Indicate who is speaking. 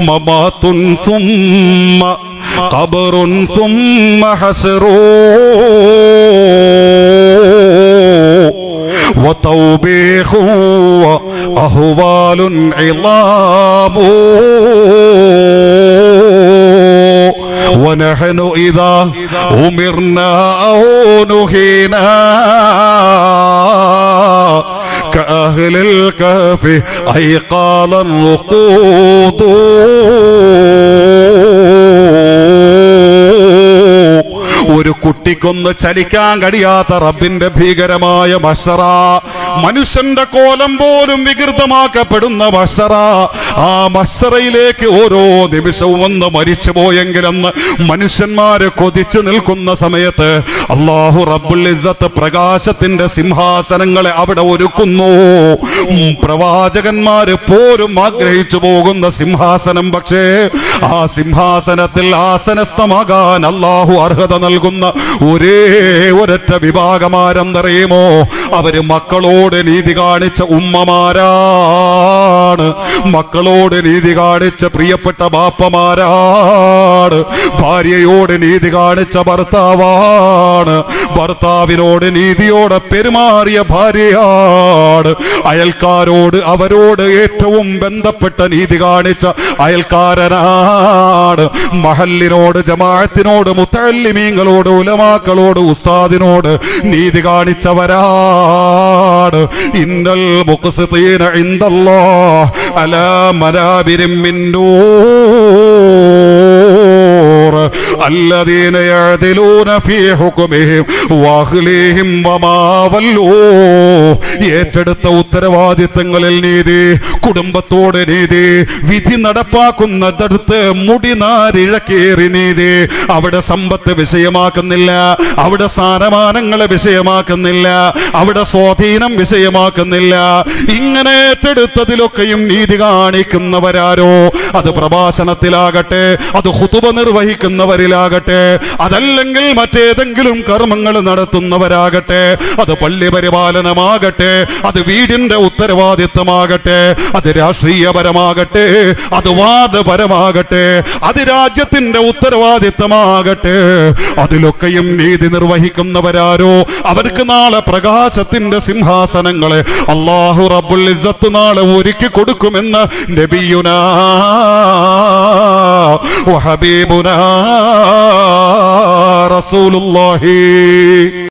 Speaker 1: مبات ثم قبر ثم حسر وتوبيخ وأهوال عظام. ونحن إذا أمرنا أو نهينا كأهل الكهف أيقاظا رقود ഒരു കുട്ടിക്കൊന്ന് ചലിക്കാൻ കഴിയാത്ത റബ്ബിന്റെ ഭീകരമായ മഷറ മനുഷ്യന്റെ കോലം പോലും വികൃതമാക്കപ്പെടുന്ന മഷറ ആ മഷറയിലേക്ക് ഓരോ നിമിഷവും ഒന്ന് മരിച്ചു പോയെങ്കിലെന്ന് മനുഷ്യന്മാര് കൊതിച്ചു നിൽക്കുന്ന സമയത്ത് അള്ളാഹു റബ്ബുൽ ഇസ്സത്ത് പ്രകാശത്തിന്റെ സിംഹാസനങ്ങളെ അവിടെ ഒരുക്കുന്നു. പ്രവാചകന്മാര് പോലും ആഗ്രഹിച്ചു പോകുന്ന സിംഹാസനം പക്ഷേ ആ സിംഹാസനത്തിൽ ആസനസ്ഥമാകാൻ അള്ളാഹു അർഹത നൽകുന്ന ഒരേ ഒരൊറ്റ വിഭാഗമാരെന്നറിയുമോ അവർ മക്കളോട് നീതി കാണിച്ച ഉമ്മമാരാണ്. മക്കളോട് നീതി കാണിച്ച പ്രിയപ്പെട്ട ബാപ്പമാരാണ്. ഭാര്യയോട് നീതി കാണിച്ച ഭർത്താവാണ്. ഭർത്താവിനോട് നീതിയോടെ പെരുമാറിയ ഭാര്യയാണ്. അയൽക്കാരോട് അവരോട് ഏറ്റവും ബന്ധപ്പെട്ട നീതി കാണിച്ച അയൽക്കാരനാണ്. മഹല്ലിനോട് ജമാഅത്തിനോട് മുത്തല്ലിമീങ്ങളോട് ഉലമാക്കളോട് ഉസ്താദിനോട് നീതി കാണിച്ചവരാണ്. ഇന്നൽ അല മിൻ നൂർ. الذين يعدلون في حكمهم واهليهم وما ولوا ഏറ്റെടുത്ത ഉത്തരവാദിത്തങ്ങളിൽ നീതി കുടുംബത്തോട് നീതി വിധി നടപ്പാക്കുന്നിടത്ത് മുടി നാരിഴക്കേറി നീതി അവിടെ സമ്പത്ത് വിഷയമാക്കുന്നില്ല അവിടെ സ്ഥാനമാനങ്ങളെ വിഷയമാക്കുന്നില്ല അവിടെ സ്വാധീനം വിഷയമാക്കുന്നില്ല ഇങ്ങനെ ഏറ്റെടുത്തതിലൊക്കെയും നീതി കാണിക്കുന്നവരാരോ അത് പ്രഭാഷണത്തിലാകട്ടെ അത് ഹുതുബ നിർവഹിക്കുന്നവരിലാകട്ടെ അതല്ലെങ്കിൽ മറ്റേതെങ്കിലും കർമ്മങ്ങൾ നടത്തുന്നവരാകട്ടെ. അത് പള്ളി പരിപാലനമാകട്ടെ. അത് വീടിന്റെ ഉത്തരവാദിത്തമാകട്ടെ. അത് രാഷ്ട്രീയപരമാകട്ടെ. അത് വാദപരമാകട്ടെ. അത് രാജ്യത്തിന്റെ ഉത്തരവാദിത്തമാകട്ടെ. അതിലൊക്കെയും നീതി നിർവഹിക്കുന്നവരാരോ? അവർക്ക് നാളെ പ്രകാശത്തിന്റെ സിംഹാസനങ്ങളെ അള്ളാഹു റബ്ബുൽ ഇസ്സത്ത് നാളെ ഒരുക്കി കൊടുക്കുമെന്ന് നബിയുനാ رسول الله.